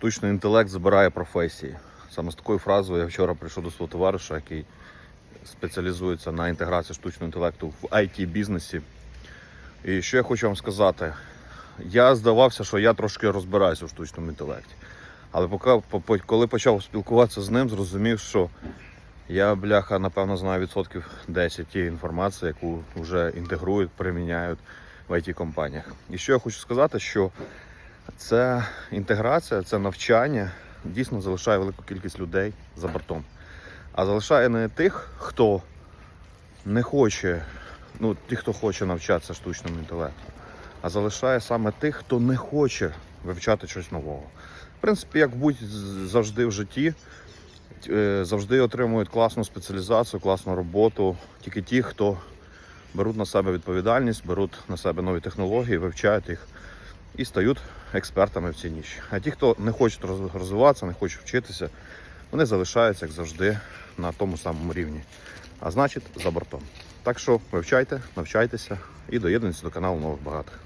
штучний інтелект забирає професії. Саме з такою фразою я вчора прийшов до свого товариша, який спеціалізується на інтеграції штучного інтелекту в it бізнесі І що я хочу вам сказати? Я здавався, що я трошки розбираюся в штучному інтелекті. Але поки, по- по- коли почав спілкуватися з ним, зрозумів, що я, бляха, напевно, знаю відсотків 10 тієї інформації, яку вже інтегрують, приміняють в it компаніях І що я хочу сказати, що ця інтеграція, це навчання дійсно залишає велику кількість людей за бортом. А залишає не тих, хто не хоче, ну, ті, хто хоче навчатися штучному інтелекту, а залишає саме тих, хто не хоче вивчати щось нового. В принципі, як будь завжди в житті, е, завжди отримують класну спеціалізацію, класну роботу. Тільки ті, хто беруть на себе відповідальність, беруть на себе нові технології, вивчають їх і стають експертами в цій ніші. А ті, хто не хочуть розвиватися, не хочуть вчитися, вони залишаються, як завжди, на тому самому рівні. А значить, за бортом. Так що вивчайте, навчайтеся і доєднуйтесь до каналу нових багатих.